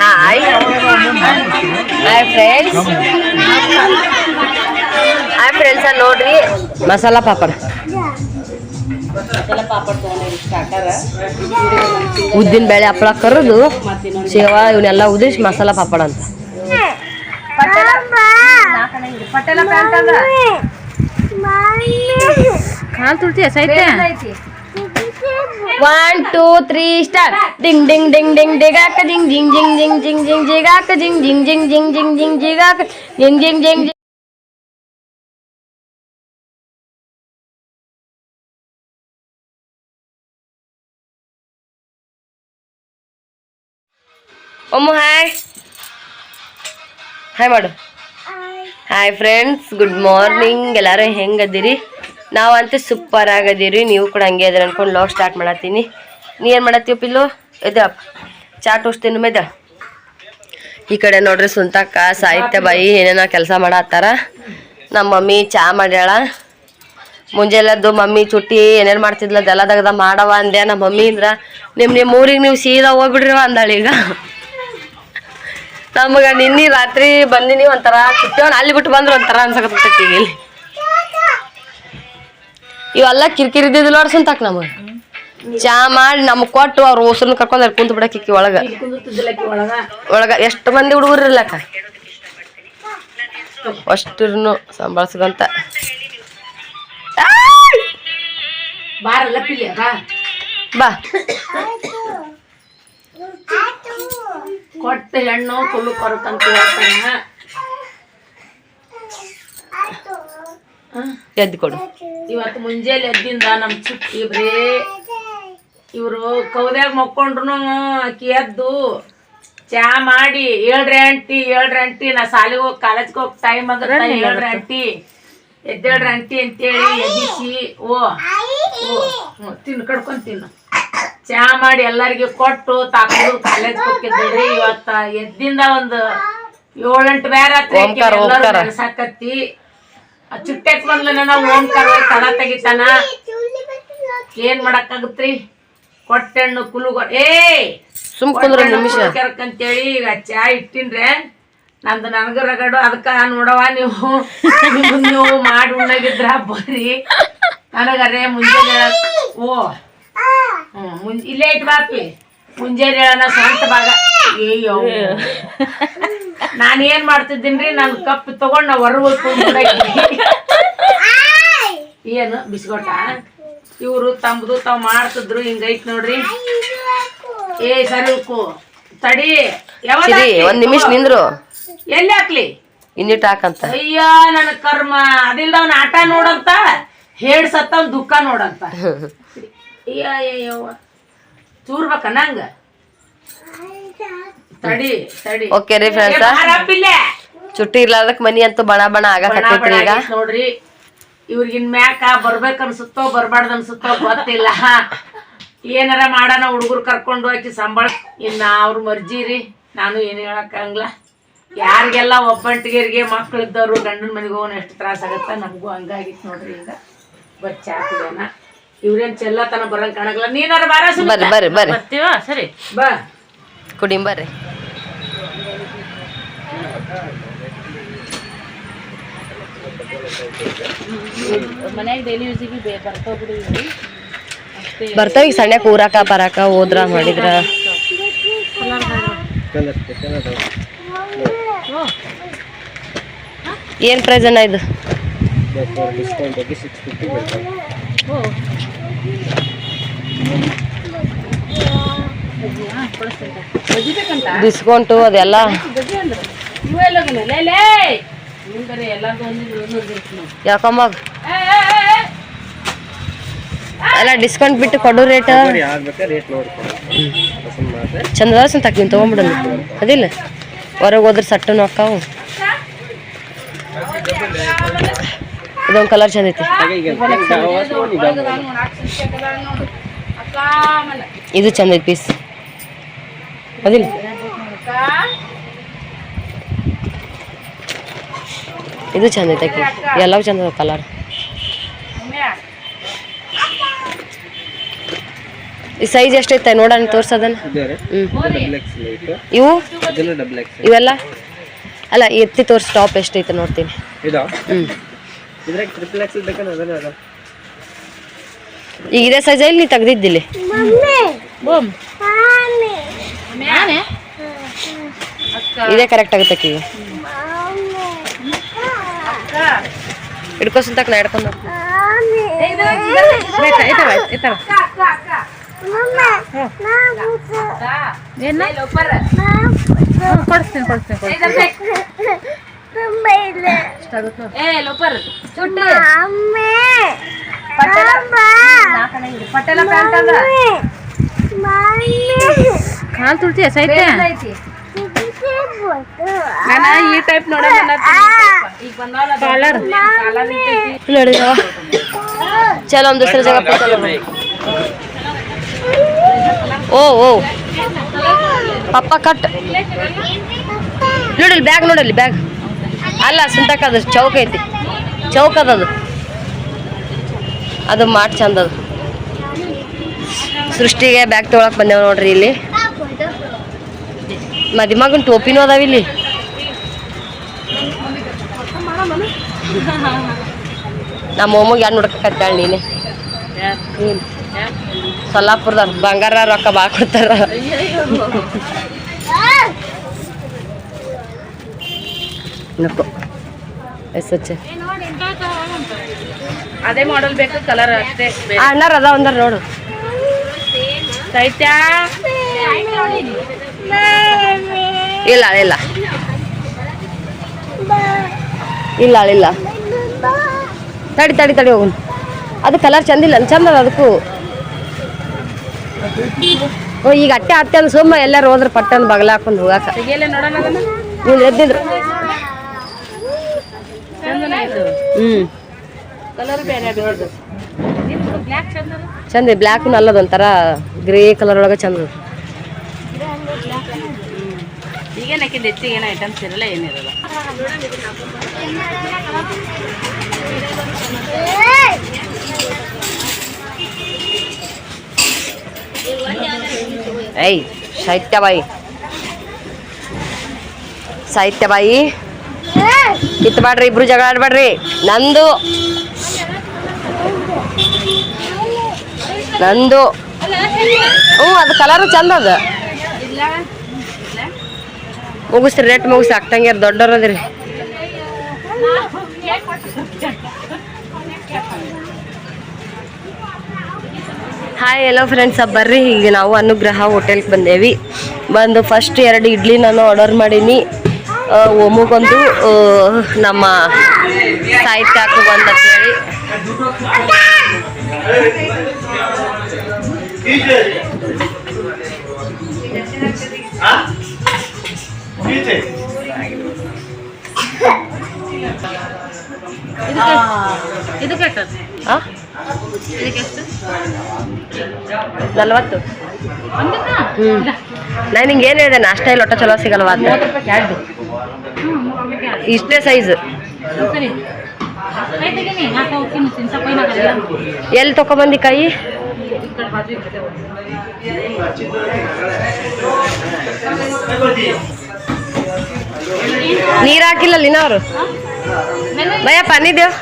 Hi hi friends hi friends ನೋಡ್ರಿ. ಮಸಾಲ ಪಾಪಡ್. ಉದ್ದಿನ ಬೇಳೆ ಹಪ್ಪಳ ಕರೆದು ಸೇವಾ ಇವನ್ನೆಲ್ಲ ಉದಿಸಿ ಮಸಾಲ ಪಾಪಡ್ ಅಂತ. ಕಾಲ್ ತುಳ್ತೀಯ ಸೈತೆ one two three star ding ding ding ding ಡಿಗಾಕ ding ಜಿಂಗ್ ಜಿಂಗ್ ಜಿಂಗ್ ಜಿಂಗ್ ಜಿಂಗ್ ಜಿಗಾಕ ಜಿಂಗ್ ಜಿಂಗ್ ಜಿಂಗ್ ಜಿಂಗ್ ಜಿಂಗ್ ಜಿಂಗ್ ಜಿಗಾಕ ಜಿಂಗ್ ಜಿಂಗ್ ಜಿಂಗ್ ಒಮ್ಮು ಹಾಯ್ ಹಾಯ್ ಮಾಡು ಹಾಯ್ ಫ್ರೆಂಡ್ಸ್ ಗುಡ್ ಮಾರ್ನಿಂಗ್ ಎಲ್ಲರೂ ಹೆಂಗದಿರಿ ನಾವಂತೂ ಸೂಪರ್ ಆಗದಿರಿ, ನೀವು ಕೂಡ ಹಂಗೆ ಅದ್ರ ಅನ್ಕೊಂಡು ಲಾಗ್ ಸ್ಟಾರ್ಟ್ ಮಾಡತ್ತೀನಿ. ನೀ ಏನು ಮಾಡತ್ತೀವ ಪಿಲ್ಲು? ಇದು ಚಾ ಟೋಸ್ತೀನಿ ಮೇದ ಈ ಕಡೆ ನೋಡ್ರಿ ಸುಂತಕ್ಕ, ಸಾಹಿತ್ಯ ಬಾಯಿ ಏನೇನೋ ಕೆಲಸ ಮಾಡತ್ತಾರ. ನಮ್ಮ ಮಮ್ಮಿ ಚಾ ಮಾಡ್ಯಾಳ. ಮುಂಜಾನೆದ್ದು ಮಮ್ಮಿ ಚುಟ್ಟಿ ಏನೇನು ಮಾಡ್ತಿದ್ಲ ತೆಗ್ದ ಮಾಡವ ಅಂದೆ. ನಮ್ಮ ಮಮ್ಮಿ ಅಂದ್ರ ನಿಮ್ಮ ನಿಮ್ಮ ಊರಿಗೆ ನೀವು ಸೀದಾ ಹೋಗ್ಬಿಡ್ರಿವ ಈಗ. ನಮಗೆ ನಿನ್ನೆ ರಾತ್ರಿ ಬಂದಿನಿ ಒಂಥರ ಚುಟ್ಟಿ ಅಲ್ಲಿ ಬಿಟ್ಟು ಬಂದ್ರು ಒಂಥರ ಅನ್ಸಕತ್ತೈತಿ ಇಲ್ಲಿ. ಇವೆಲ್ಲ ಕಿರಿಕಿರಿ ಇದ್ದಿದ್ದಿಲ್ಲ ನೋಡಿ ಸುಂತಾಕ್ ನಮಗೆ. ಚಾ ಮಾಡಿ ನಮ್ಗೆ ಕೊಟ್ಟು ಅವ್ರ ಹೊಸರನ್ನ ಕರ್ಕೊಂಡು ಅಲ್ಲಿ ಕುಂತು ಬಿಡಕ್ಕೆ ಒಳಗ. ಒಳಗ ಎಷ್ಟು ಮಂದಿ ಹುಡುಗರು ಇರ್ಲಕ್ಕ? ಅಷ್ಟ್ರು ಸಂಭಾಳ್ಸ್ಕೊಂತ. ಬಾ ಬಾ. ಕೊಟ್ಟ ಹೆಣ್ಣು ಕೊಲ್ಲು ಕೊರಕಂತ ಹೇಳ್ತಾನ. ಎದ್ದು ಕೊಡು. ಇವತ್ತು ಮುಂಜಾನೆ ಎದ್ದಿಂದ ನಮ್ ಚುಟ್ಟಿ ಬರೀ ಇವರು ಕೌದ್ಯಾಗ ಮಕ್ಕೊಂಡ್ರು ಆಕಿ ಎದ್ದು ಚಾ ಮಾಡಿ ಹೇಳ್ರಿ ಆಂಟಿ ಹೇಳ್ರಿ ಆಂಟಿ ನಾ ಶಾಲೆಗೆ ಹೋಗಿ ಕಾಲೇಜ್ಗೆ ಹೋಗಿ ಟೈಮ್ ಆಗತ್ತ? ಹೇಳ್ರಿ ಆಂಟಿ ಎದ್ದೇಳ್ರಿ ಆಂಟಿ ಅಂತೇಳಿ ಎದ್ದಿಸಿ ಓ ಓ ತಿನ್ನು ಕಡ್ಕೊಂಡ್ ತಿನ್ನು. ಚಾ ಮಾಡಿ ಎಲ್ಲರಿಗೆ ಕೊಟ್ಟು ತಾಕೊಂಡು ಕಾಲೇಜ್ ಹೋಗಿದ್ರಿ ಇವತ್ತ ಎದ್ದಿಂದ ಒಂದು ಏಳೆಂಟು ಬೇರೆ ಓಂಕಾರ, ಓಂಕಾರ. ಸಾಕತ್ತಿ ಚುಟ್ಟೆಕ್ ಬಂದ್ಲನ ಓಮ್ ತಲ ತಡ ತೆಗಿತಾನ. ಏನ್ ಮಾಡಕ್ಕಾಗತ್ರಿ? ಕೊಟ್ಟೆಣ್ಣು ಕುಲುಗೊ ಏ! ಸುಮ್ ಕುಂದ್ರ ನಿಮಿಷ. ಅಂತೇಳಿ ಈಗ ಚಾ ಇಟ್ಟಿನ್ರೆ. ನಂದು ನನಗ ರಗಡು. ಅದಕ್ಕ ನೋಡವ ನೀವು. ನೀವು ಮಾಡಿ ಉಣ್ಣಗಿದ್ರ ಬರ್ರಿ ನನಗರೇ ಮುಂಜಾನೆ ಓ. ಹ್ಮ್ ಮುಂಜ ಇಲ್ಲೇ ಇಟ್ ಬಾಪಿ ಮುಂಜಾನೆ ಹೇಳೋಣ ಸ್ವಂತ ಭಾಗ. ನಾನು ಏನ್ ಮಾಡ್ತಿದ್ದೀನ್ರಿ ನನ್ ಕಪ್ ತಗೊಂಡ್ ನಾ ಹೊರಗೆ ಏನು ಬಿಸ್ಕೊಟ ಇವರು ತಮ್ಮದು ತಾವ್ ಮಾಡ್ತಿದ್ರು ಹಿಂಗೈತ್ ನೋಡ್ರಿ. ಏ ಸರಿ ಉಕ್ಕು. ತಡಿ. ಒಂದ್ ನಿಮಿಷ ನಿಂದ್ರು. ಎಲ್ಲಿ ಹಾಕ್ಲಿ? ಇನ್ನಿಟ್ ಹಾಕಂತ. ಅಯ್ಯ ನನ್ನ ಕರ್ಮ. ಅದಿಲ್ಲ ಅವ್ನ ಆಟ ನೋಡಂತ ಹೇಡ್ ಸತ್ತವ್ ದುಃಖ ನೋಡಂತ. ಅಯ್ಯ ಅಯ್ಯವ್ವ ಚೂರ್ಬೇಕ ನಂಗ? ಓಕೆ ರೀ ಫ್ರೆಂಡ್ಸ್ ಚುಟ್ಟಿ ಇರ್ಲಾರ್ದಕ್ ಮನಿ ಅಂತೂ ಬಣ ಬಣ ಆಗಕತ್ತೈತ್ರಿ ಈಗ. ನೋಡ್ರಿ. ಇವ್ರಿಗಿನ್ ಮ್ಯಾಕ ಬರ್ಬೇಕ ಅನ್ಸುತ್ತೋ ಬರ್ಬಾರ್ದ ಅನ್ಸುತ್ತೋ ಗೊತ್ತಿಲ್ಲ. ಏನಾರ ಮಾಡೋಣ ಹುಡುಗರು ಕರ್ಕೊಂಡು ಹೋಗಿ ಸಂಬಳ. ಇನ್ನ ಅವ್ರ ಮರ್ಜಿ ರೀ. ನಾನು ಏನು ಹೇಳಕ್ಕಾಗಲ್ಲ ಯಾರಿಗೆಲ್ಲ ಒಬ್ಬಂಟಿಗೆರಿಗೆ ಮಕ್ಕಳಿದ್ದವ್ರು ಗಂಡನ ಮನೆಗೆ ಹೋಗೋಣ ಎಷ್ಟು ತ್ರಾಸ ಆಗತ್ತ ನಮಗೂ ಹಂಗಾಗಿತ್ತು ನೋಡ್ರಿ ಈಗ. ಚಾ ಕುಡಿಯೋಣ. ಇವ್ರೇನ್ ಚೆಲ್ಲತನ ಬರಂಗ್ ಕಾಣಗಲ್ಲ. ನೀನಾರ ಬಾರ ಬರ್ರಿ ಬರ್ರಿ. ಬರ್ತೀವ? ಸರಿ. ಬಾ. ಕುಡಿಂ ಬರ್ರಿ. ಮನ್ಯಾಗ ಡೈಲಿ ಯೂಸಿಗೆ ಬರ್ತಾವ ಬಿಡು ಬರ್ತಾವ ಈಗ ಸಣ್ಣ ಕೂರಾಕ ಬರಾಕ ಹೋದ್ರ ಮಾಡಿದ್ರ. ಏನ್ ಪ್ರೈಸ್ ಅಣ್ಣ ಇದು ಡಿಸ್ಕೌಂಟು ಅದೆಲ್ಲ. ಯಾಕಮ್ಮ? ಎಲ್ಲ ಡಿಸ್ಕೌಂಟ್ ಬಿಟ್ಟು ಕೊಡೋ ರೇಟ್? ಚಂದ ಅದ ಸಂತ ನೀನು ತೊಗೊಂಬಿಡಲ್ಲ ಅದಿಲ್ಲ. ಹೊರಗೆ ಹೋದ್ರೆ ಸಟ್ಟು ಅಕ್ಕಾವು. ಇದೊಂದು ಕಲರ್ ಚಂದ ಐತಿ. ಇದು ಚಂದ ಐತಿ ಪೀಸ್. ಅದಿಲ್ಲ ಇದು ಚಂದ ಐತೆ ಎಲ್ಲವೂ ಚಂದ ಅದಾವ ಕಲರ್ ಈ ಸೈಜ್ ಎಷ್ಟೈತೆ ನೋಡೋಣ ತೋರ್ಸೋದನ್ನ? ಇವು? ಇದನ್ನು ಡಬಲ್ ಎಕ್ಸ್ ಇವೆಲ್ಲ? ಅಲ್ಲ ಎತ್ತಿ ತೋರಿಸಿ ಟಾಪ್ ಎಷ್ಟೈತೆ ನೋಡ್ತೀನಿ. ಈಗ ಇದೇ ಸೈಜ್ ಇಲ್ಲಿ ನೀ ತೆಗ್ದಿದ್ದಿಲ್ಲಿ. ಇದೇ ಕರೆಕ್ಟ್ ಆಗುತ್ತೆ ಈಗ ಹಿಡ್ಕೊ ಸುಂತಕ್ ನಾ ಹಿಡ್ಕೊಂಡು ಏ ಲೋಪರ್ ಪಟೇಲ ಪ್ಯಾಂಟ್ ಅದ ಕಾಲ್ ತುಳ್ತಿ ಎಸೈತೆ ಈ ಟೈಪ್ ನೋಡೋಣ ನೋಡಿ ಚಲೋ ಒಂದು ದೂಸರ ಜಗಹ ಚಲೋ ಓ ಓ. ಪಪ್ಪ ಕಟ್. ನೋಡಲಿ ಬ್ಯಾಗ್ ನೋಡಲ್ಲಿ ಬ್ಯಾಗ್. ಅಲ್ಲ ಸುಂಟಕದ ಅದು ಚೌಕ ಐತಿ. ಚೌಕ ಅದದು ಅದು. ಮಾಡಿ ಚಂದದು ಸೃಷ್ಟಿಗೆ ಬ್ಯಾಗ್ ತೊಗೊಳಕ್ಕೆ ಬಂದೇವೆ ನೋಡ್ರಿ ಇಲ್ಲಿ. ಮದಿಮಗನ್ ಟೋಪಿನೂ ಅದಾವ ಇಲ್ಲಿ. ನಮ್ಮ ಮೊಮ್ಮಗೆ ಯಾರು ನೋಡಕತ್ತಾಳ ನೀನೆ? ಸೊಲ್ಲಾಪುರದವ್ರು ಬಂಗಾರ ರೊಕ್ಕ ಬಾ ಕೊಡ್ತಾರ. ನಕ್ಕು ಎಸ್ ಎಚ್ ಅದೇ ಮಾಡಲ್ ಬೇಕು ಕಲರ್ ಅಷ್ಟೇ ಅಣ್ಣಾರ ಅದ ಒಂದಾರ ನೋಡು. ಸೈತ್ಯ? ಇಲ್ಲ ಇಲ್ಲ ಇಲ್ಲ ಇಲ್ಲ ತಡಿ ತಡಿ ತಡಿ ಹೋಗು ಅದು ಕಲರ್ ಚಂದಿಲ್ಲ ಚಂದ ಅದ ಅದಕ್ಕೂ ಓ ಈಗ ಅಟ್ಟೆ ಅಟ್ಟೆ ಅಂದ್ ಸುಮ್ಮ ಎಲ್ಲಾರು ಹೋದ್ರೆ ಪಟ್ಟನ್ ಬಗಲ ಹಾಕೊಂಡು ಹೋಗಾಕ ನೀನು ಎದ್ದಿದ್ರು ಹ್ಮ್ ಚಂದ ಬ್ಲ್ಯಾಕ್ ಅಲ್ಲದೊಂಥರ ಗ್ರೇ ಕಲರ್ ಒಳಗೆ ಚಂದ ಈಗೇನು ಹಾಕಿದ್ದು ಹೆಚ್ಚಿಗೆ ಏನೋ ಐಟಮ್ಸ್ ಇರಲ್ಲ ಏನಿರಲ್ಲ. ಏಯ್ ಸಾಹಿತ್ಯಬಾಯಿ. ಸಾಹಿತ್ಯಬಾಯಿ. ಕಿತ್ಬೇಡ್ರಿ ಇಬ್ರು ಜಗಳ ಆಡ್ಬೇಡ್ರಿ. ನಂದು. ನಂದು. ಹ್ಞೂ ಅದು ಕಲರು ಚಂದ ಅದ. ಮುಗಿಸ್ರಿ ರೇಟ್ ಮುಗಿಸಿ ಅಕ್ಕಂಗ್ಯಾರ ದೊಡ್ಡವ್ರದ್ರಿ ಹಾಯ್ ಎಲ್ಲೋ ಫ್ರೆಂಡ್ಸ್ ಬರ್ರಿ ಈಗ ನಾವು ಅನುಗ್ರಹ ಹೋಟೆಲ್ಗೆ ಬಂದೇವಿ. ಬಂದು ಫಸ್ಟ್ ಎರಡು ಇಡ್ಲಿ ನಾನು ಆರ್ಡರ್ ಮಾಡೀನಿ. ಒಮ್ಮಗೊಂದು ನಮ್ಮ ಸಾಹಿತ್ಯಕ್ಕೆ ಒಂದು ಅಂತೇಳಿ ನಲ್ವತ್ತು. ಹ್ಞೂ ನಾನು ನಿಂಗೆ ಏನು ಹೇಳಿದೆ? ನಾಷ್ಟ ಇಲ್ಲಿ ಒಟ್ಟ ಚಲೋ ಸಿಗಲ್ವಾ ಅದು ಇಷ್ಟೇ ಸೈಜ್ ಎಲ್ಲಿ ತಗೊಬಂದಿ ಕೈ ನೀರು ಹಾಕಿಲ್ಲ ಅವರು? ಭಯ ಪಾನಿ ದೇವ್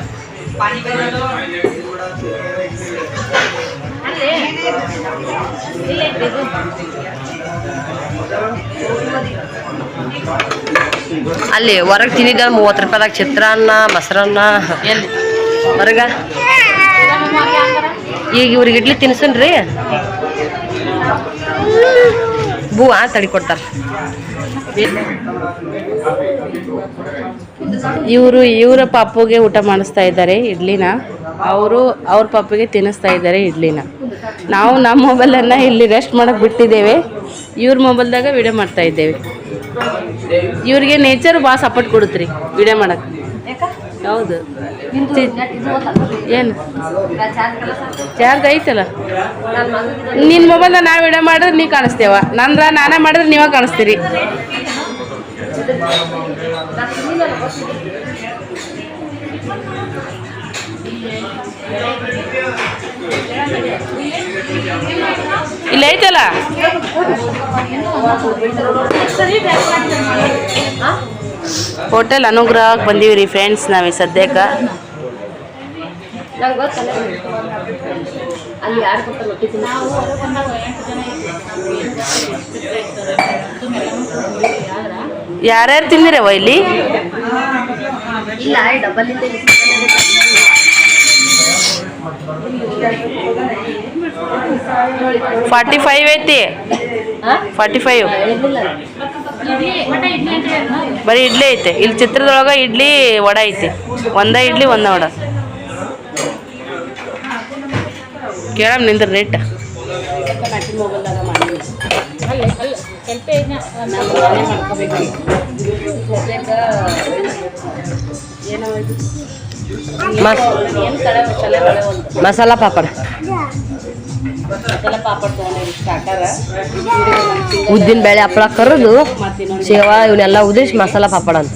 ಅಲ್ಲಿ ಹೊರಗೆ ತಿಂದಿದ್ದ ಮೂವತ್ತು ರೂಪಾಯಿದಾಗ ಚಿತ್ರಾನ್ನ ಮೊಸರನ್ನ. ಹೊರಗ? ಈಗ ಇವ್ರಿಗೆ ಇಡ್ಲಿ ತಿನ್ಸನ್ರಿ. ಬೂ ಆ ತಡಿ ಕೊಡ್ತಾರ. ಇವರು ಇವರ ಪಾಪುಗೆ ಊಟ ಮಾಡಿಸ್ತಾ ಇದ್ದಾರೆ ಇಡ್ಲಿನ. ಅವರು ಅವ್ರ ಪಾಪುಗೆ ತಿನ್ನಿಸ್ತಾ ಇದ್ದಾರೆ ಇಡ್ಲಿನ. ನಾವು ನಮ್ಮ ಮೊಬೈಲನ್ನು ಇಲ್ಲಿ ರೆಸ್ಟ್ ಮಾಡೋಕ್ಕೆ ಬಿಟ್ಟಿದ್ದೇವೆ. ಇವ್ರ ಮೊಬೈಲ್ದಾಗ ವಿಡಿಯೋ ಮಾಡ್ತಾ ಇದ್ದೇವೆ. ಇವ್ರಿಗೆ ನೇಚರ್ ಭಾಳ ಸಪೋರ್ಟ್ ಕೊಡುತ್ತೆ ರೀ ವಿಡಿಯೋ ಮಾಡಕ್ಕೆ ಹೌದು. ಏನು? ಚಾರ್ಜ್ ಐತಲ್ಲ? ನಿನ್ನ ಮೊಬೈಲ್ದಾಗ ನಾವು ವಿಡಿಯೋ ಮಾಡಿದ್ರೆ ನೀವು ಕಾಣಿಸ್ತೇವ. ನಂದ್ರ ನಾನೇ ಮಾಡಿದ್ರೆ ನೀವೇ ಕಾಣಿಸ್ತೀರಿ. ಇಲ್ಲ ಐತಲ್ಲ? ಹೋಟೆಲ್ ಅನುಗ್ರಹಕ್ಕೆ ಬಂದೀವಿ ರೀ ಫ್ರೆಂಡ್ಸ್ ನಾವೀ ಸದ್ಯಕ್ಕೆ. ಅಲ್ಲಿ ಯಾರ್ಯಾರು ತಿಂದಿರವ ಇಲ್ಲಿ? ಫಾರ್ಟಿ ಫೈವ್ ಐತಿ? ಫಾರ್ಟಿ ಫೈವ್ ಬರೀ ಇಡ್ಲಿ ಐತೆ. ಇಲ್ಲಿ ಚಿತ್ರದೊಳಗೆ ಇಡ್ಲಿ ವಡ ಐತಿ. ಒಂದ ಇಡ್ಲಿ ಒಂದ ವಡ. ಕೇಳ ನಿಂದ್ರ ರೇಟ್ ಮಸ್ ಮಸಾಲ ಪಾಪಡ್ ಉದ್ದಿನ ಬೇಳೆ ಹಪ್ಪಳ ಕರೆದು ಸೇವಾ ಇವನ್ನೆಲ್ಲ ಉದಿಸಿ ಮಸಾಲ ಪಾಪಡ್ ಅಂತ.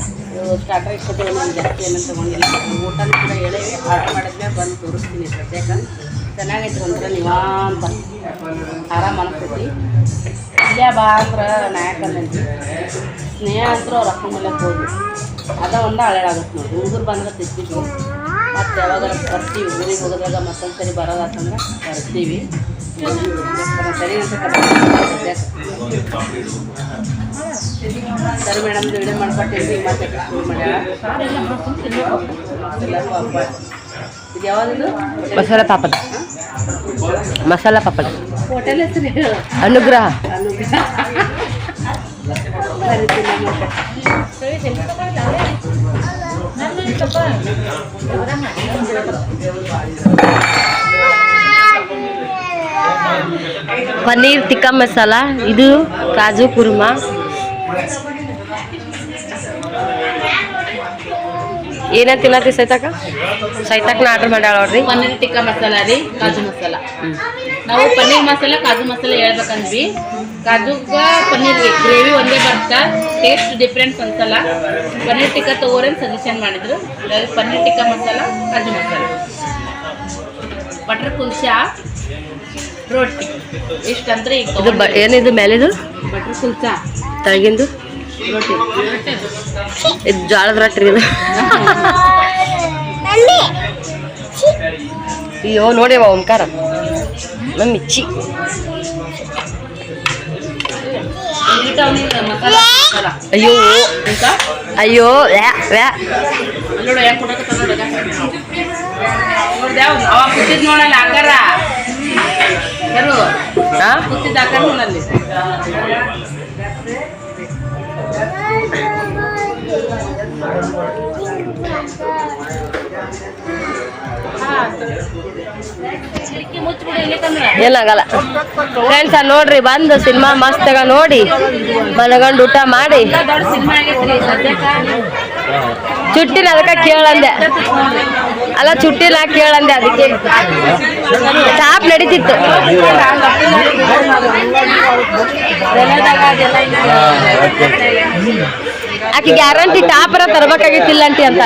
ಸ್ಟಾರ್ಟರ್ ನಾನು ಜಾಸ್ತಿ ಏನಂತ ತಗೊಂಡಿಲ್ಲ. ಊಟನೂ ಕೂಡ ಹೇಳಿ ಆರ್ಡರ್ ಮಾಡಿದ್ಮೇಲೆ ಬಂದು ತೋರಿಸ್ತೀನಿ ಸದ್ಯಕ್ಕೆ ಚೆನ್ನಾಗೈತೆ ಅಂದ್ರೆ ನಿವಾಂತ. ಆರಾಮ ಅನಿಸ್ತೈತಿ ಇಲ್ಲೇ ಬಾ ಅಂದ್ರೆ ನಾಯಕಲ್ಲಂತಿ ಸ್ನೇಹ ಅಂತೂ ಅವ್ರ ಅಕ್ಕನ ಮೇಲೆ ಹೋದ್ವಿ ಅದ ಒಂದು ಹಳೆಯಾಗುತ್ತೆ ನೋಡಿ ಹುಡುಗರು ಬಂದ್ರೆ ತೆಗ್ದಿದ್ವಿ ಮತ್ತು ಯಾವಾಗಾರ ಬರ್ತೀವಿ? ಊರಿಗೆ ಹೋಗೋದಾಗ ಮತ್ತೊಂದು ಸರಿ ಬರೋದಾತಂದ್ರೆ ಬರ್ತೀವಿ. ಸರಿ ಸರಿ ಮೇಡಮ್, ವಿಡಿಯೋ ಮಾಡ್ಕೊಟ್ಟಿದ್ವಿ. ಮತ್ತೆ ಮಾಡ್ಯಾಳ ಎಲ್ಲರಿಗೂ ಹಬ್ಬ ಇದು ಯಾವ್ದಿದು ಮಸಾಲ ಪಾಪಡ ಮಸಾಲ ಪಾಪಡ ಹೋಟೆಲ್ ಹೆಸರು ಹೇಳು. ಏನೇನು ತಿನ್ನತ್ತಿ ಸೈತಾಕ? ಸೈತಾಕ್ನ ಆರ್ಡ್ರ್ ಮಾಡ್ಯಾಳ ನೋಡ್ರಿ. ಪನ್ನೀರ್ ಟಿಕ್ಕಾ ಮಸಾಲ ರೀ ಕಾಜು ಮಸಾಲ. ನಾವು ಪನ್ನೀರ್ ಮಸಾಲ ಕಾಜು ಮಸಾಲ ಹೇಳ್ಬೇಕಂದ್ವಿ. ಕಾಜುಗ ಪನ್ನೀರ್ ಗ್ರೇವಿ ಒಂದೇ ಬರ್ತಾ ಟೇಸ್ಟ್ ಡಿಫ್ರೆನ್ಸ್ ಅನ್ಸಲ್ಲ ಪನ್ನೀರ್ ಟಿಕ್ಕ ತಗೋರಿ ಸಜೆಷನ್ ಮಾಡಿದ್ರು. ಪನ್ನೀರ್ ಟಿಕ್ಕ ಮಸಾಲ ಕಾಜು ಮಸಾಲ. ಬಟರ್ ಕುಲ್ಚಾ ರೋಟಿ. ಇಷ್ಟಂದ್ರೆ ಈಗ ಏನಿದು ಮೇಲಿದು ಬಟರ್ ಕುಲ್ಚಾ. ತಳಗಿಂದು ರೊಟ್ಟಿ ಇದು ಜೋಳದ ರೊಟ್ಟಿ ಇದು. ಅಯ್ಯೋ ನೋಡಿ ಓಂಕಾರ. ನಮ್ಮ ಮಸಾಲ ಅಯ್ಯೋ ಅಯ್ಯೋ ವ್ಯಾ ವ್ಯಾ. ನೋಡಲ್ಲ ಆಕಾರ ಯಾರು ಹಾ ಕೂತಿದ್ದ ಆಕಾರ ನೋಡಲ್ಲಿ ಏನಾಗಲ್ಲ. ಫ್ರೆಂಡ್ಸ್ ನೋಡ್ರಿ, ಬಂದು ಸಿನಿಮಾ ಮಸ್ತಾಗ ನೋಡಿ, ಮನಗಂಡು ಊಟ ಮಾಡಿ. ಚುಟ್ಟಿನ ಅದಕ್ಕೆ ಕೇಳಂದೆ. ಅಲ್ಲ, ಚುಟ್ಟಿನ ಕೇಳಂದೆ ಅದಕ್ಕೆ. ಟಾಪ್ ನಡೀತಿತ್ತು. ಆಕೆ ಗ್ಯಾರಂಟಿ ಟಾಪರ ತರಬೇಕಾಗಿತ್ತಿಲ್ಲ ಅಂಟಿ ಅಂತ.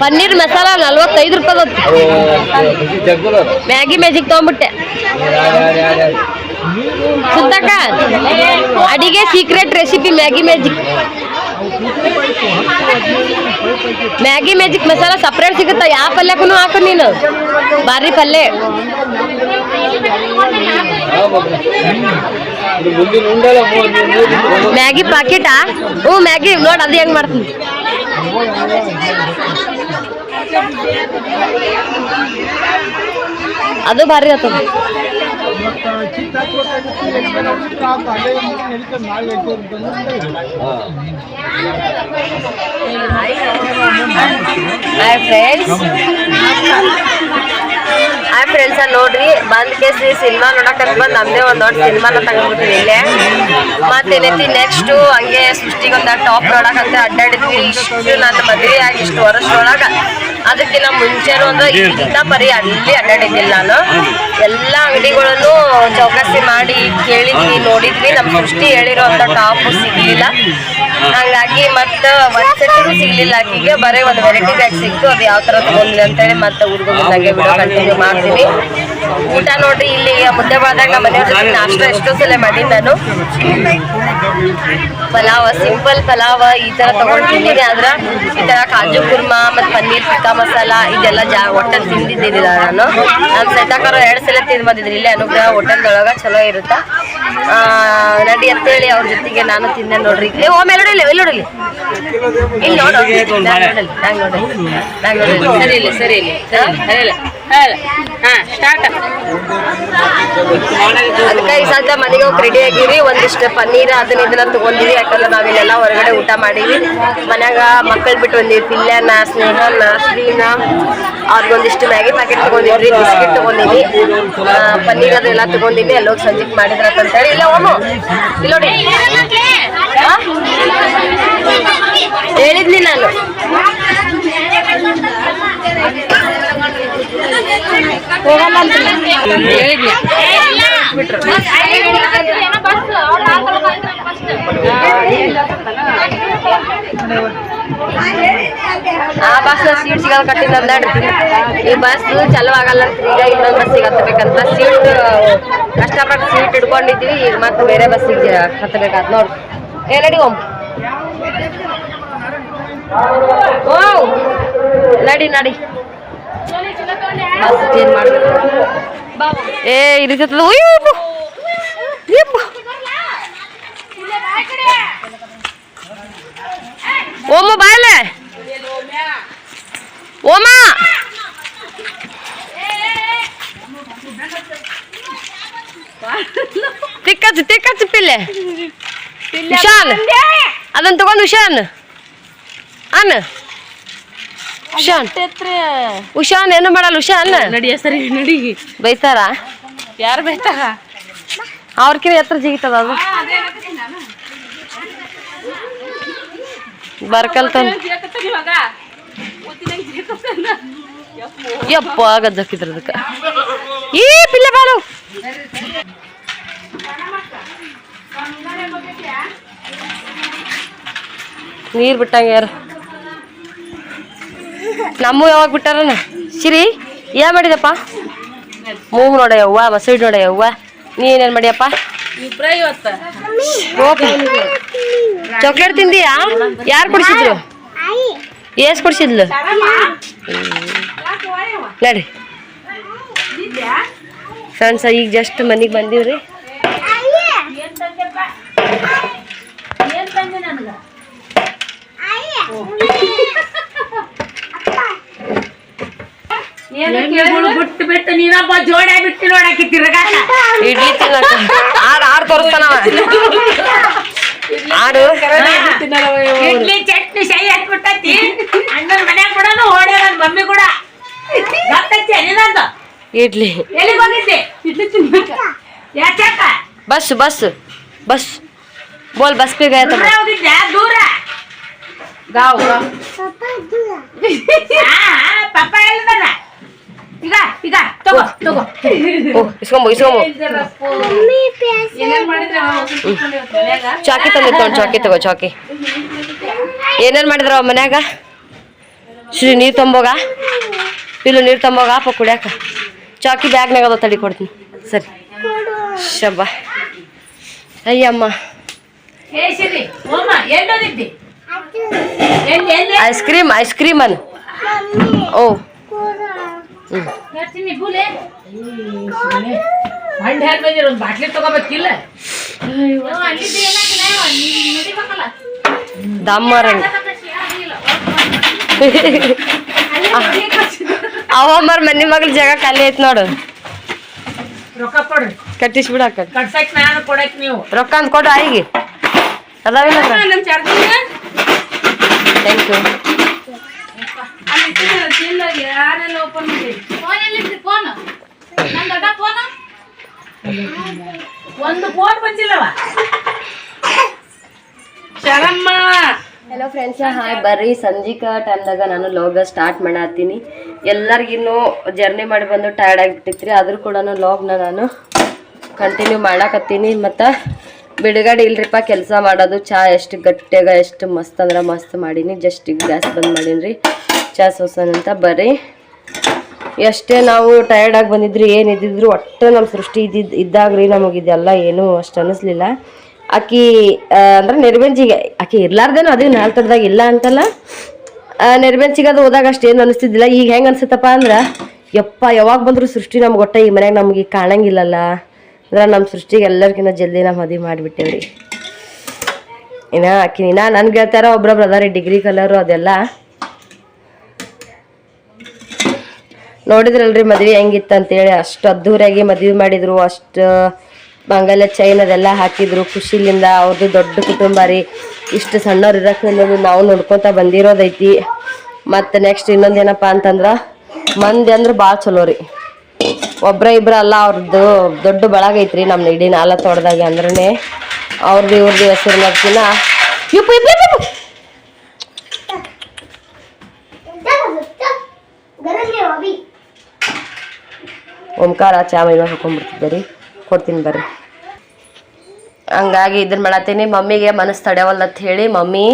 ಪನ್ನೀರ್ ಮಸಾಲ ನಲ್ವತ್ತೈದು ರೂಪಾಯಿ ಮ್ಯಾಗಿ ಮ್ಯಾಜಿಕ್ ತಗೊಂಡ್ಬಿಟ್ಟೆ. ಅಡಿಗೆ secret recipe Maggi magic Maggi magic masala separate ಸಿಗುತ್ತ? ಯಾವ ಪಲ್ಯಕ್ಕೂ ಹಾಕು ನೀನು. ಬಾರಿ ಪಲ್ಲೆ ಮ್ಯಾಗಿ ಪಾಕೆಟಾ? ಹ್ಞೂ, ಮ್ಯಾಗಿ. ನೋಡಿ, ಅದು ಹೆಂಗೆ ಮಾಡ್ತೀನಿ. ಅದು ಭಾರಿ ಆತದ. ಫ್ರೆಂಡ್ಸ್ ಫ್ರೆಂಡ್ಸ ನೋಡ್ರಿ, ಬಂದ್ ಕೇಸಿ ಸಿನಿಮಾ ನೋಡಕ್ ಬಂದ್ ನಮ್ದೇ ಒಂದ್ ದೊಡ್ಡ ಸಿನಿಮಾನ ತಗೊಂಡ್ಬಿಟ್ಟಿವಿ ಇಲ್ಲೇ. ಮತ್ತೇನೈತಿ ನೆಕ್ಸ್ಟ್ ಹಂಗೆ ಸೃಷ್ಟಿಗೊಂದ ಟಾಪ್ ನೋಡಕ್ ಅಂತ ಅಡ್ಡಾಡಿದ್ವಿ. ಇಷ್ಟು ನನ್ನ ಮದ್ವೆ ಆಗಿ ಇಷ್ಟು ವರ್ಷದೊಳಗ ಅದಕ್ಕಿಂತ ಮುಂಚೆನೂ ಅಂದ್ರೆ ಇಂಥ ಪರಿ ಅಲ್ಲಿ ಅಡ್ಡಾಡಿದ್ದಿಲ್ಲ ನಾನು. ಎಲ್ಲ ಅಂಗಡಿಗಳನ್ನು ಚೌಕಾಸಿ ಮಾಡಿ ಕೇಳಿದ್ವಿ ನೋಡಿದ್ವಿ. ನಮ್ಮ ಸೃಷ್ಟಿ ಹೇಳಿರೋಂಥ ಟಾಪ್ ಸಿಗ್ಲಿಲ್ಲ. ಹಂಗಾಗಿ ಮತ್ತೆ ಒಂದ್ ಸೆಟ್ ಸಿಗ್ಲಿಲ್ಲ. ಆಕಿಗೆ ಬರೀ ಒಂದು ವೆರೈಟಿ ಬ್ಯಾಗ್ ಸಿಕ್ತು. ಅದು ಯಾವ ತರ ತಗೊಂಡಿಲ್ಲ ಅಂತೇಳಿ ಮತ್ತೆ ಹುಡುಗ ವಿಡಿಯೋ ಕಂಟಿನ್ಯೂ ಮಾಡ್ತೀನಿ ಊಟ ನೋಡ್ರಿ ಇಲ್ಲಿ ಮುದ್ದೆ ಬಾದಾಗ ನಮ್ಮ ಮನೆಯವ್ರ ಜೊತೆ ನಾಷ್ಟ ಎಷ್ಟೋ ಸಲ ಮಾಡಿ ನಾನು. ಪಲಾವ ಸಿಂಪಲ್ ಪಲಾವ ಈ ತರ ತಗೊಂಡ್ ತಿಂದಿದೆ ಆದ್ರ ಈ ತರ ಕಾಜು ಕುರ್ಮಾ ಮತ್ ಪನ್ನೀರ್ ಟಿಕ್ಕಾ ಮಸಾಲ ಇದೆಲ್ಲ ಜಾ ಹೋಟೆಲ್ ತಿಂದಿದ್ದೀನಿ ನಾನು. ನಮ್ ಸೈತಾಕರ ಎರಡ್ ಸಲ ತಿಂದ್ ಬಂದಿದ್ರಿ ಇಲ್ಲೇ ಅನುಗ್ರಹ ಹೋಟೆಲ್ದೊಳಗ ಚಲೋ ಇರುತ್ತ. ರೆಡಿ ನಡಿ ಅಂತೇಳಿ ಅವ್ರ ಜೊತೆಗೆ ನಾನು ತಿಂದೆ ನೋಡ್ರಿ. ಏ ಓ ಮೇಲೆ ನೋಡಿಲ್ಲ? ಇಲ್ಲಿ ನೋಡಿಲ್ಲ? ಇಲ್ಲಿ ಸರಿ ಇಲ್ಲ ಸರಿ ಇಲ್ಲ. ಸರಿ ಇಲ್ಲ. ಹಾ ಸ್ಟಾರ್ಟ್ ಮನೆಗೆ ಹೋಗಿ ರೆಡಿ ಆಗಿರಿ. ಒಂದಿಷ್ಟು ಪನ್ನೀರ್ ಅದನ್ನ ಇದನ್ನ ತಗೊಂಡಿವಿ ಯಾಕಂದ್ರೆ ನಾವಿಲ್ಲೆಲ್ಲ ಹೊರಗಡೆ ಊಟ ಮಾಡಿವಿ. ಮನ್ಯಾಗ ಮಕ್ಕಳು ಬಿಟ್ಟು ಬಂದೀವಿ ಪಿಲ್ಯನ ಸ್ನೇಹನ ಶ್ರೀನ ಅವ್ರಿಗೊಂದಿಷ್ಟು ಮ್ಯಾಗಿ ಪ್ಯಾಕೆಟ್ ತಗೊಂಡಿದ್ರಿ ಬಿಸ್ಕೆಟ್ ತಗೊಂಡಿದ್ವಿ ಪನ್ನೀರ್ ಅದೆಲ್ಲ ತಗೊಂಡಿದ್ವಿ. ಎಲ್ಲೋ ಸಂಜೆಗೆ ಮಾಡಿದ್ರ ಅಂತ ಹೇಳಿ ಇಲ್ಲ ಓಮು ಇಲ್ಲ ನೋಡಿ. ಹೇಳಿದ್ನಿ ನಾನು. ಆ ಬಸ್ ಸೀಟ್ ಸಿಗಲ್ಲ ಕಟ್ಟಿಲ್ಲ ಅಂದಾಡ್ರಿ ಈ ಬಸ್ ಚಲೋ ಆಗಲ್ಲ ಈಗ ಇನ್ನೊಂದು ಬಸ್ ಹತ್ತಬೇಕಂತ ಸೀಟ್ ಕಷ್ಟಪಟ್ಟು ಸೀಟ್ ಹಿಡ್ಕೊಂಡಿದ್ವಿ, ಈಗ ಮತ್ತೆ ಬೇರೆ ಬಸ್ಸಿಗೆ ಹತ್ತಬೇಕಾದ್ ನೋಡ್ರಿ ಏ ಓಮ್ ಓ, ನಡಿ ನಡಿ. ಚೇಂಜ್ ಮಾಡ್ಬೇಕು? ಏ ಇರಿತದ ಅಯ್ಯೋ ಯಪ್ಪ ಓಮ ಬಾಯಲೆ ಓಮ. ತಿಕ್ಕಚ್ಚು ತಿಕ್ಕಚ್ಚು ಪಿಲ್ಲೆ. ಉಷಾನ್ ಅದನ್ನ ತಗೊಂಡು ಉಷಾನ್ ಅನ್ನ ಉಷಾನ್. ಉಷಾನ್ ಏನು ಮಾಡಲ್ಲ ಉಷಾನ್? ನಡಿ ಸರಿ ನಡಿ. ಬೈತಾರ? ಯಾರು ಬೈತಾರ ಅವ್ರಕಿನ ಎತ್ತರ ಜಿಗಿತದ ಅದು. ಬರ್ಕಲ್ತ ಯಪ್ಪ ಗದ್ದಕ್ಕಿದ್ರ ಅದಕ್ಕೆ. ಈ ಪಿಲ್ಲೆ ಬಾಲು. ನೀರ್ ಬಿಟ್ಟಂಗ ಯಾರು? ನಮ್ಮ ಯಾವಾಗ ಬಿಟ್ಟಾರನ? ಸಿರಿ ಏನ್ ಮಾಡಿದಪ್ಪ? ಮೂಗ್ ನೋಡ ಯವ್ವ ಮಸೂಡಿ ನೋಡ ಯವ್ವ. ನೀ ಏನೇನ್ ಮಾಡಿಯಪ್ಪ? ಚಾಕ್ಲೇಟ್ ತಿಂದಿಯಾ? ಯಾರು ಕುಡಿಸಿದ್ರು? ಏಸ್ ಕುಡಿಸಿದ್ಲು. ನಡಿ. ಫ್ರೆಂಡ್ಸ ಈಗ ಜಸ್ಟ್ ಮನೆಗೆ ಬಂದೀವ್ರಿ. ಬಿಟ್ಟು ಬಿಟ್ಟು ನೀನೊಬ್ಬ ಜೋಡ ಬಿಟ್ಟು ನೋಡಕ್ಕೆ ತಿರ್ಗಾಟ ಇಡ್ಲಿ ತಿನ್ನಕ ಆಡು ಆಡು ತೋರಿಸ್ತಾನವ ಆಡು. ಇಡ್ಲಿ ಚಟ್ನಿ ಶೈ ಹಾಕ್ಬಿಟ್ಟತಿ. ಅಣ್ಣನ ಮನ್ಯಾಗ ಕೂಡ. ಮಮ್ಮಿ ನಿನ್ನಂದು ಇಡ್ಲಿ. ಎಲ್ಲಿಗೆ ಹೋಗಿದ್ದೆ? ಇಡ್ಲಿ ತಿನ್ಬೇಕ. ಬಸ್ ಬಸ್ ಬಸ್. ಬೋಲ್ ಬಸ್ ಪೇ ಗಯಾ ದೂರ ಹೋಗಿದ್ದೆ ದೂರ? ಗಾವ್. ಎಲ್ಲಿದಾನ? ಈಗ ಈಗ ತಗೋ ತಗೋ. ಓ ಇಸ್ಕೊಂಬೋ ಇಸ್ಕೊಂಬೋ. ಚಾಕಿ ತಂದಿತ್ತು ನೋಡಿ ಚಾಕಿ ತಗೋ ಚಾಕಿ. ಏನೇನು ಮಾಡಿದ್ರ ಮನ್ಯಾಗ? ಶ್ರೀ ನೀರು ತಂಬೋಗ? ಪಿಲ್ಲು ನೀರು ತಂಬೋಗ? ಅಪ್ಪ ಕುಡಿಯಾಕ. ಚಾಕಿ ಬ್ಯಾಗ್ನಾಗ ಅದ ತಡಿ ಕೊಡ್ತೀನಿ. ಸರಿ. ಶಬ್ಬ. ಅಯ್ಯಮ್ಮ. ಐಸ್ ಕ್ರೀಮ್ ಐಸ್ ಕ್ರೀಮ್ ಅನ್. ಓ. ಹೇಳ್ತೀನಿ ಬೂಲೆ. ಮಂಡ್ ಬಂದಿರ ಒಂದು ಬಾಟ್ಲಿ ತಗೋಬೇಕಿಲ್ಲ? ದಮ್ಮರಂಗ ಅವಮ್ಮರ ಮನೆ ಮಗಳ ಜಾಗ ಖಾಲಿ ಐತ್ ನೋಡು. ರೊಕ್ಕ ಕೊಡ್ರಿ ಕಟ್ಟಿಸಿ ಬಿಡಾಕ ಕಟ್ಸಕ್ ನಾನು ಕೊಡಕ್ ನೀವು. ರೊಕ್ಕ ಅಂತ ಕೊಡು ಆಯಿಗೆ. ಅದಾವಿಲ್ಲ ಥ್ಯಾಂಕ್ ಯು ಓಪನ್ ಫೋನ್ ಎಲ್ಲಿ ಫೋನ್ ಒಂದು ಫೋನ್ ಶರಮ್ಮ ಹಲೋ ಫ್ರೆಂಡ್ಸ್ ಹಾಯ್ ಬರ್ರಿ. ಸಂಜಿಕ ಟೈಮ್ದಾಗ ನಾನು ಲಾಗ ಸ್ಟಾರ್ಟ್ ಮಾಡತ್ತೀನಿ. ಎಲ್ಲರಿಗಿನ್ನೂ ಜರ್ನಿ ಮಾಡಿ ಬಂದು ಟಯರ್ಡ್ ರೀ ಆದರೂ ಕೂಡ ಲಾಗ್ನ ನಾನು ಕಂಟಿನ್ಯೂ ಮಾಡಾಕತ್ತೀನಿ. ಮತ್ತು ಬಿಡುಗಡೆ ಇಲ್ರಿಪ್ಪ, ಕೆಲಸ ಮಾಡೋದು ಚಾ ಎಷ್ಟು ಗಟ್ಟಿಯಾಗ, ಎಷ್ಟು ಮಸ್ತ್ ಅಂದ್ರೆ ಮಸ್ತ್ ಮಾಡೀನಿ. ಜಸ್ಟ್ ಈಗ ಗ್ಯಾಸ್ ಬಂದ್ ಮಾಡೀನಿ ಚಾ ಸೋಸನ್ ಅಂತ ಬರ್ರಿ. ಎಷ್ಟೇ ನಾವು ಟಯರ್ಡ್ ಆಗಿ ಬಂದಿದ್ರಿ, ಏನು ಇದ್ದಿದ್ರು ಒಟ್ಟು ನಮ್ಮ ಸೃಷ್ಟಿ ಇದ್ದಿದ್ದು ಇದ್ದಾಗ್ರಿ ನಮಗೆ ಇದೆಲ್ಲ ಏನೂ ಅಷ್ಟು ಅನ್ನಿಸ್ಲಿಲ್ಲ ಆಕಿ ಅಂದ್ರೆ ನಿರ್ಬೆಂಚಿಗೆ ಆಕಿ ಇರ್ಲಾರ್ದೇನು ಅದೇ ನಾಲ್ಕರದಾಗ ಇಲ್ಲ ಅಂತಲ್ಲ. ನಿರ್ಬೆಂಚಿಗೆ ಅದು ಹೋದಾಗ ಅಷ್ಟು ಏನು ಅನಿಸ್ತಿದ್ದಿಲ್ಲ. ಈಗ ಹೆಂಗೆ ಅನಿಸುತ್ತಪ್ಪ ಅಂದ್ರೆ, ಯಪ್ಪ, ಯಾವಾಗ ಬಂದರೂ ಸೃಷ್ಟಿ ನಮ್ಗೆ ಒಟ್ಟ ಈ ಮನೆಯಾಗ ನಮಗೆ ಕಾಣಂಗಿಲ್ಲಲ್ಲ. ಅಂದ್ರೆ ನಮ್ಮ ಸೃಷ್ಟಿಗೆ ಎಲ್ಲರಿಗಿಂತ ಜಲ್ದಿ ನಾವು ಮದುವೆ ಮಾಡಿಬಿಟ್ಟೇವ್ರಿ. ಇನ್ನ ಆಕಿ ಇನ್ನ ನನ್ಗೆ ಹೇಳ್ತಾರ ಒಬ್ರೊಬ್ರು ಬ್ರದರ್ ಡಿಗ್ರಿ ಕಲರು ಅದೆಲ್ಲ. ನೋಡಿದ್ರಲ್ರಿ ಮದ್ವೆ ಹೆಂಗಿತ್ತು ಅಂತೇಳಿ, ಅಷ್ಟು ಅದ್ದೂರಿಯಾಗಿ ಮದ್ವೆ ಮಾಡಿದ್ರು, ಅಷ್ಟು ಮಂಗಲ್ಯ ಚೈನ್ ಅದೆಲ್ಲ ಹಾಕಿದ್ರು, ಖುಷಿಲಿಂದ ಅವ್ರದ್ದು ದೊಡ್ಡ ಕುಟುಂಬ ರೀ. ಇಷ್ಟು ಸಣ್ಣವ್ರು ಇರಕ್ಕೆ ನಾವು ನೋಡ್ಕೊತ ಬಂದಿರೋದೈತಿ. ಮತ್ತು ನೆಕ್ಸ್ಟ್ ಇನ್ನೊಂದೇನಪ್ಪ ಅಂತಂದ್ರೆ, ಮಂದಿ ಅಂದ್ರೆ ಭಾಳ ಚಲೋ ರೀ. ಒಬ್ರ ಇಬ್ರ ಅಲ್ಲ ಅವ್ರದ್ದು ದೊಡ್ಡ ಬಳಗ ಐತ್ರಿ ನಮ್ಮ ಇಡೀ ನಾಲ ತೋಟದಾಗ ಅಂದ್ರೆ ಅವ್ರದ್ದು ಇವ್ರದ್ದು ಹೆಸರು ಮಾಡ್ತೀನ. ಓಂಕಾರ, ಚಾ, ಮೈ ಕೊಡ್ತೀನಿ ಬರ್ರಿ. ಹಂಗಾಗಿ ಇದನ್ನ ಮಾಡತ್ತೀನಿ. ಮಮ್ಮಿಗೆ ಮನಸ್ಸು ತಡೆಯವಲ್ಲ ಅಂತ ಹೇಳಿ ಮಮ್ಮಿ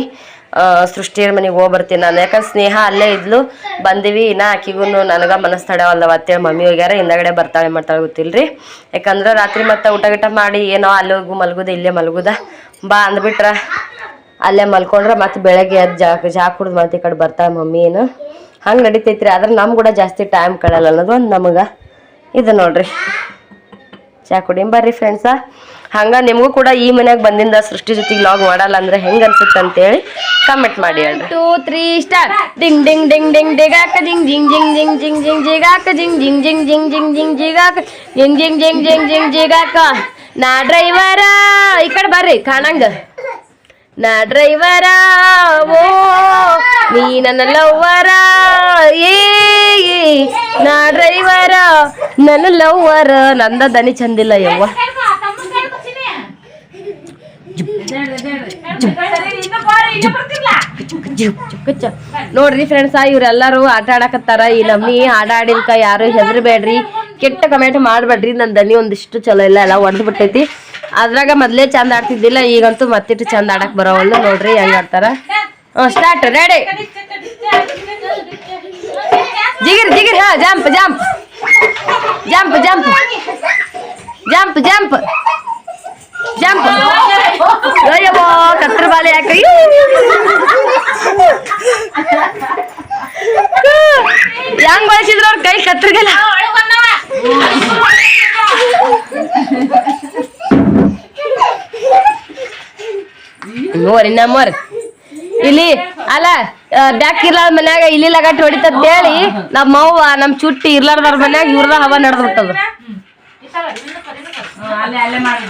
ಸೃಷ್ಟಿಯರ ಮನೆಗೆ ಹೋಗಿ ಬರ್ತೀನಿ ನಾನು. ಯಾಕಂದ್ರೆ ಸ್ನೇಹ ಅಲ್ಲೇ ಇದ್ಲು. ಬಂದಿವಿ, ಇನ್ನ ಆಕಿಗೂ ನನಗೆ ಮನಸ್ಸು ತಡೆಯವಲ್ಲ ಅಂತೇಳಿ ಮಮ್ಮಿ ಹೋಗ್ಯಾರ, ಹಿಂದಗಡೆ ಬರ್ತಾಳೆ ಮಾಡ್ತಾಳೆ ಗೊತ್ತಿಲ್ರಿ. ಯಾಕಂದ್ರೆ ರಾತ್ರಿ ಮತ್ತೆ ಊಟ ಗಿಟ ಮಾಡಿ ಏನೋ ಅಲ್ಲಿ ಹೋಗು ಮಲ್ಗುದ, ಇಲ್ಲೇ ಮಲಗುದ. ಬಾ ಅಂದ್ಬಿಟ್ರ, ಅಲ್ಲೇ ಮಲ್ಕೊಂಡ್ರೆ ಮತ್ತೆ ಬೆಳಗ್ಗೆ ಎದ್ದು ಜಾ ಜಾ ಕುಡ್ದು ಮತ್ತೆ ಈ ಕಡೆ ಬರ್ತಾಳೆ ಮಮ್ಮಿ ಏನು. ಹಂಗೆ ನಡಿತೈತ್ರಿ, ಆದ್ರೆ ನಮ್ಗೆ ಕೂಡ ಜಾಸ್ತಿ ಟೈಮ್ ಕಳಲ್ಲ ಅನ್ನೋದು ಒಂದು ನಮಗೆ. ಇದು ನೋಡ್ರಿ. ಚಾ ಕುಡಿ ಬರ್ರಿ ಫ್ರೆಂಡ್ಸ ಹಂಗ ನಿಮಗೂ ಕೂಡ ಈ ಮನ್ಯಾಗ ಬಂದಿಂದ ಸೃಷ್ಟಿ ಜೊತೆಗೆ ಲಾಗ್ ಮಾಡಲ್ಲ ಅಂದ್ರೆ ಹೆಂಗ ಅನ್ಸುತ್ತೆ ಅಂತೇಳಿ ಕಮೆಂಟ್ ಮಾಡಿ ಹೇಳ್ರಿ two three star ding ding ding ding ಡಿಗಾಕ ಜಿಂಗ್ ಜಿಂಗ್ ಜಿಂಗ್ ಜಿಂಗ್ ಜಿಂಗ್ ಜಿಂಗ್ ಜಿಗಾಕ ಜಿಂಗ್ ಜಿಂಗ್ ಜಿಂಗ್ ಜಿಂಗ್ ಜಿಂಗ್ ಜಿಂಗ್ ಜಿಗಾಕ ಜಿಂಗ್ ಜಿಂಗ್ ಜಿಂಗ್ ಜಿಂಗ್ ಜಿಂಗ್ ಜಿಗಾಕ ನಾ ಡ್ರೈವರ ಈ ಕಡೆ ಬರ್ರಿ ಕಾಣಂಗ ನಾ ಡ್ರೈವರ ಓ ನೀ ನನ್ನ ಲವ್ವರ ಏ, ನಾ ಡ್ರೈವರ ನನ್ನ ಲವ್ವರ ನಂದ ದನಿ ಚಂದಿಲ್ಲ ಯವ್ವ ನೋಡ್ರಿ ಫ್ರೆಂಡ್ಸ್ ಇವ್ರೆಲ್ಲರೂ ಆಟ ಆಡಕತ್ತಾರ. ಈ ನಮ್ಮಿ ಆಟ ಆಡಿದ್ಕ ಯಾರು ಹೆದರ್ಬೇಡ್ರಿ. ಕೆಟ್ಟ ಕಮೆಂಟ್ ಮಾಡ್ಬೇಡ್ರಿ. ನನ್ನ ದನಿ ಒಂದಿಷ್ಟು ಚಲೋ ಇಲ್ಲ ಎಲ್ಲ ಒಡೆದು ಬಿಟ್ಟೈತಿ. ಅದ್ರಾಗ ಮೊದ್ಲೇ ಚಂದ ಆಡ್ತಿದ್ದಿಲ್ಲ ಈಗಂತೂ ಮತ್ತಿಟ್ಟು ಚಂದ ಆಡಕ್ ಬರೋವಲ್ಲ ನೋಡ್ರಿ ಹೆಂಗ್ ಆಡ್ತಾರ. ಹ್ಞೂ ಸ್ಟಾರ್ಟ್ ರೆಡಿ ಜಿಗಿರ್ ಜಿಗಿರ್ ಹಾ jump jump jump jump jump jump jump ಬಾಲೆ ಯಾಕೆ ಹೆಂಗ್ ಬಳಸಿದ್ರ ಅವ್ರ ಕೈ ಕತ್ರಿಗೆಲ್ಲ ನೋರಿ ನಮ್ಮರ್. ಇಲ್ಲಿ ಅಲ್ಲ ಬ್ಯಾಕ್ ಇರ್ಲಾರ ಮನ್ಯಾಗ ಇಲ್ಲಿ ಲಗಟ್ ಹೊಡಿತದ ಹೇಳಿ ನಮ್ಮ ಅವ್ವ ನಮ್ ಚುಟ್ಟಿ ಇರ್ಲಾರ್ದಾರ ಮನ್ಯಾಗ ಇವ್ರದ ಹವಾ ನಡೆದ್ಬಿಟ್ಟದ. ಅಲ್ಲೇ ಅಲ್ಲೇ ಮಾಡಿ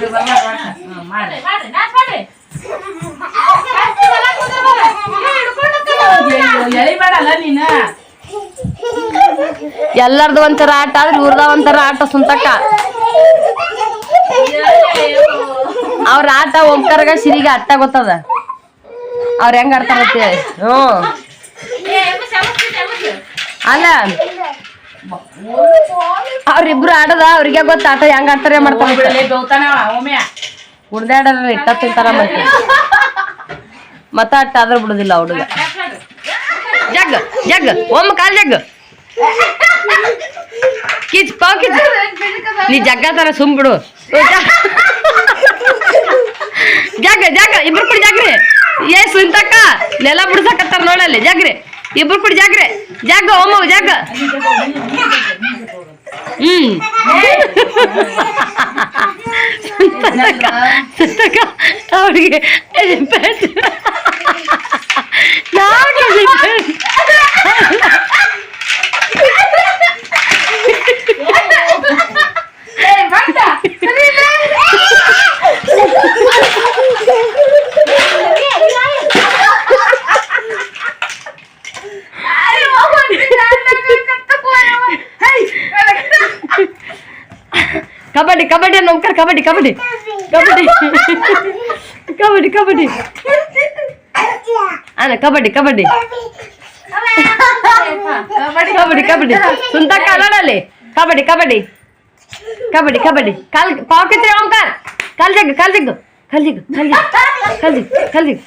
ಎಳಿಬೇಡಲ್ಲ ನೀನು ಎಲ್ಲಾರ್ದು ಒಂಥರ ಆಟ ಆದ್ರೆ ಇವ್ರದ ಒಂಥರ ಆಟ ಸುಂತಕ್ಕ ಅವ್ರ ಆಟ ಹೋಗ್ತಾರಾಗ ಸಿರಿಗೆ ಅಟ್ಟ ಗೊತ್ತದ? ಅವ್ರ ಹೆಂಗ ಆಡ್ತಾರ ಹ್ಮ್ ಅಲ್ಲ. ಅವ್ರಿಬ್ರು ಆಡದ ಅವ್ರಿಗೆ ಗೊತ್ತ? ಆಟ ಹೆಂಗ್ ಆಡ್ತಾರೆ ಮಾಡ್ತಾರ ಒಮ್ಮೆ ಇಟ್ಟ ತಿಂತಾರ ಮತ್ತೆ. ಮತ್ತ ಅಟ್ಟ ಆದ್ರೆ ಬಿಡುದಿಲ್ಲ ಹುಡುಗ. ಜಗ್ ಜಗ್ ಒಮ್ಮ ಕಾಲ್ ಜಗ್. ಕಿಚ್ ಪಾವ್ ಕಿಚ್ ನೀ ಜಗ್ಗ ತರ ಸುಮ್ ಬಿಡು. ಜಗ್ ಜಗ್ ಇಬ್ರು ಕುಡಿ ಜಾಗ್ರಿ. ಏ, ಸುಂತಕ್ಕ, ನೆಲ ಬಿಡ್ಸಕತ್ತಾರ ನೋಡಲ್ಲಿ ಜಾಗ್ರಿ, ಇಬ್ರು ಕುಡಿ ಜಾಗ್ರಿ. ಜಾಗ ಒಮ್ಮ ಜಾಗ ಹ್ಮ್. ಸುಂತಕ್ಕ ಸುಂತಕ್ಕ, ಅವ್ರಿಗೆ ಎಲಿಫೆಂಟ್ ನಾಲ್ಕು Kabadi, kabadi, nongkar kabadi, kabadi, kabadi, kabadi kabaddi kabaddi. ಸುಂತ ಅಲ್ಲಲ್ಲಿ ಕಬಡ್ಡಿ ಕಬಡ್ಡಿ. ಕಬಡ್ಡಿ ಕಬಡ್ಡಿ. ಕಾಲ್ ಪಾವ್ ಕಿತ್ರಿ ಅವ್ನ್ ಕಾಲ್. ಜಗ್ಗು ಕಾಲ್ ಜಗ್ಗು. ಕಾಲ್ ಜಗ್ಗು ಕಾಲ್ ಜಗ್ಗು. ಕಾಲ್ ಜಗ್ಗು ಕಾಲ್ ಜಗ್ಗು.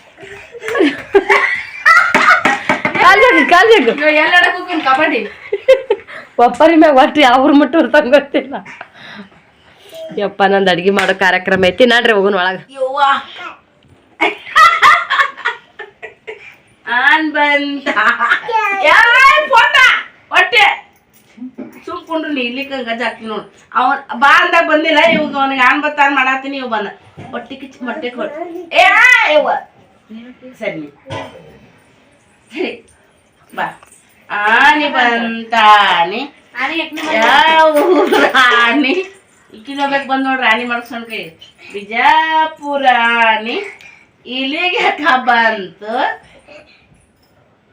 ಕಾಲ್ ಜಗ್ಗು ಕಾಲ್ ಜಗ್ಗು. ಕಬಡ್ಡಿ? ಒಪ್ಪರಿ ಮ್ಯಾಗ ಒಟ್ಟು ಯಾವ್ರ ಮುಟ್ಟು ಇರ್ತಾಂಗ ಗೊತ್ತಿಲ್ಲ. ಯಪ್ಪ ನಂದು ಅಡ್ಗೆ ಮಾಡೋ ಕಾರ್ಯಕ್ರಮ ಐತಿ. ನಡ್ರಿ ಹೋಗೋಣ ಒಳಗೆ. ಆನ್ ಬಂತ ಫೋಟ ಹೊಟ್ಟೆ. ಸುಮ್ಕೊಂಡ್ರು ನೀ ಇಲ್ಲಿ ಗಜ ಹಾಕ್ತೀನಿ ನೋಡು. ಅವನ್ ಬಾ ಅಂದಾಗ ಬಂದಿಲ್ಲ ಇವಾಗ ಅವನಿಗೆ ಆನ್ ಬತ್ತಾನ್ ಮಾಡತ್ತೀನಿ ಇವ್ ಬಂದ. ಹೊಟ್ಟೆ ಕಿಚ್ಚಿ ಮೊಟ್ಟೆ ಕೊಡು. ಏ ಯವ್ವ ಸರಿ ನೀ. ಸರಿ. ಬಾ. ಆನಿ ಬಂತಾನಿ ಯಾವ ರಾಣಿ ಇಕ್ಕಿಲೋಬೇಕು ಬಂದ್ ನೋಡ್ರಿ ರಾಣಿ ಮಾಡ್ಸ್ಕೊಂಡ್ ಕೈ. ಬಿಜಾಪುರಾಣಿ ಇಲ್ಲಿಗೆ ಯಾಕ ಬಂತು.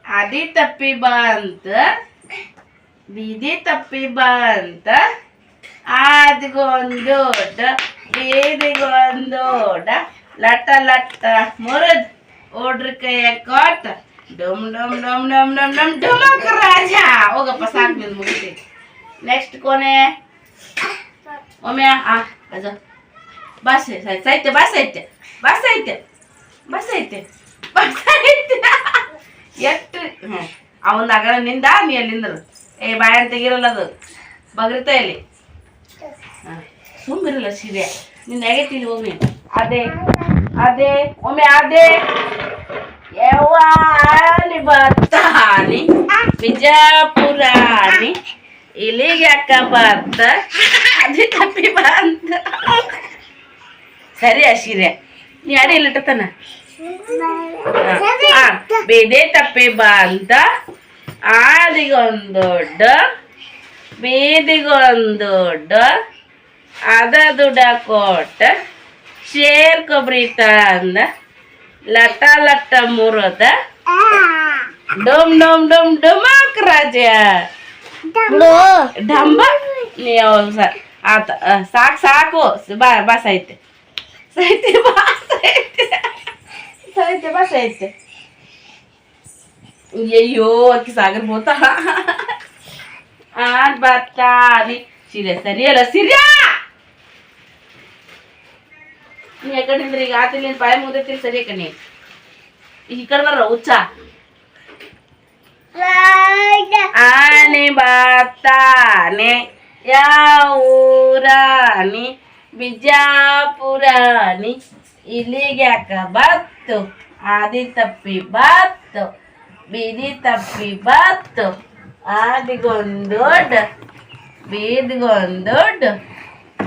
ಅದಿ ತಪ್ಪಿ ಬಂತ. ಬೀದಿ ತಪ್ಪಿ ಬಂತ ಆದಿಗೊಂದೋಟ ಬೀದಿಗೊಂದು ಲಟ ಲಟ್ಟ ಮುರದ್ ಓಡ್ರಿ ಕೈಯ ಕೊಟ್ಟ ಡಮ್ ಡಮ್ ಡಮ್ ಡಮ್ ಡಮ್ ಡಮ್, ಡಮಕ್ ರಾಜ. ಹೋಗಪ್ಪ, ಸಾಕು, ನಿಂದು ಮುಗಿಸಿ. ನೆಕ್ಸ್ಟ್ ಕೊನೆ. ಒಮ್ಮೆ, ಆ, ಅದ. ಬಸ್ ಸೈತೆ ಬಸ್ ಐತೆ ಬಸ್ ಐತೆ ಬಸ್ ಐತೆ ಬಸ್ ಐತೆ ಎಷ್ಟು ಹ್ಞೂ ಅವನ ಅಗಳ ನಿಂದ, ನೀ ಅಲ್ಲಿಂದರು ಏ ಬಾಯಣ್ಣ ತೆಗಿರಲ್ಲ ಅದು. ಬಗ್ರಿತಾ ಇಲ್ಲಿ ಸುಮ್ಮಿರಲ್ಲ ಸೀರೆ. ನಿನ್ನ ಆಗೈತಿ ಹೋಗಿ ಅದೇ. ಅದೇ. ಒಮ್ಮೆ ಅದೇ. ಯವ್ವಾನಿ ಬರ್ತಾನಿ. ಬಿಜಾಪುರಾನಿ. ಇಲ್ಲಿಗೆ ಅಕ್ಕ ಬತ್ತ ಅದೇ ತಪ್ಪಿ ಬಂತ ಸರಿ ಸೀರೆ? ನೀ ಅಡಿ ಇಲ್ಲಿಟ್ಟತನ ಬೇದೆ ತಪ್ಪಿ ಆದಿಗೊಂದು ದೊಡ್ಡ ಬೀದಿಗೊಂದು ದೊಡ್ಡ ಅದ ದುಡ ಕೋಟ ಶೇರ್ ಕೊಬ್ಬರಿ ತಂದ ಲಟ ಲಟ ಮುರದ ಡೊಮ್ ಡೊಮ್ ಡೊಮ್ ಡೊಮಾಕ್ ರಾಜ ಡಂಬ. ನೀವು ಸರ್ ಆತ ಸಾಕು ಸಾಕು ಬಾ ಬಾ ಸಾಯ್ತೆ ಸಾಯ್ತೆ ಬಾ ಸಾಯ್ತೆ ಸಾಯ್ತೆ ಬಾ ಅಕ್ಕಿ ಸಾಗರ್ ಆನ್ ಆಡ್ ಬರ್ತಾನೆ ಸೀರೆ ಸರಿಯಲ್ಲ, ಸೀರ್ಯ! ನೀ ಯಾಕಡೆ ನಿಂದ್ರಿ ಈಗ ಆತಿಲ್ಲ ನಿನ್ ಪಾಯ ಮುಗ್ದೈತಿ ಸರಿ ಕಣಿ ಈ ಕಡೆ ಬರ್ರ ಹುಚ್ಚ. ಆನೆ ಬರ್ತಾನೆ ಯಾವೂರಾನಿ ಬಿಜಾಪುರಾನಿ ಇಲ್ಲಿಗೆ ಯಾಕ? ಬತ್ತು. ಆದಿ ತಪ್ಪಿ ಬತ್ತು. ಬೀದಿ ತಪ್ಪಿ ಬತ್ತು ಆದಿಗೊಂದೊಡ್ಡ ಬೀದಿಗೊಂದೊಡ್ಡ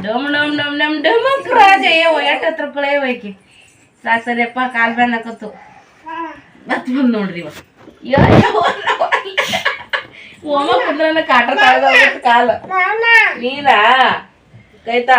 ಡಮ್ ಡಮ್ ಡಮ್ ಡಮ್ ಡಮಕ್ ರಾಜ ಏವ ಎಟ್ಟ ಹತ್ರ ಕಳೆ ಹೋಯ್ಕಿ ಸಾಕು ಸರಿಯಪ್ಪ ಕಾಲ್ ಬ್ಯಾನ್ ಹಾಕತ್ತು ಮತ್ ಬಂದ್ ನೋಡ್ರಿ ಇವ. ಓಮ ಕುಂದ್ರನ ಕಾಟ ಕಾಲ. ನೀನಾ ಕೈತಾ.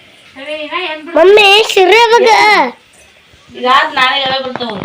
ಮಮ್ಮಿ ಶಿರ್ಯಾಗ ಈಗ ನಾಳೆ ಯಾವ ಬರ್ತಾವ?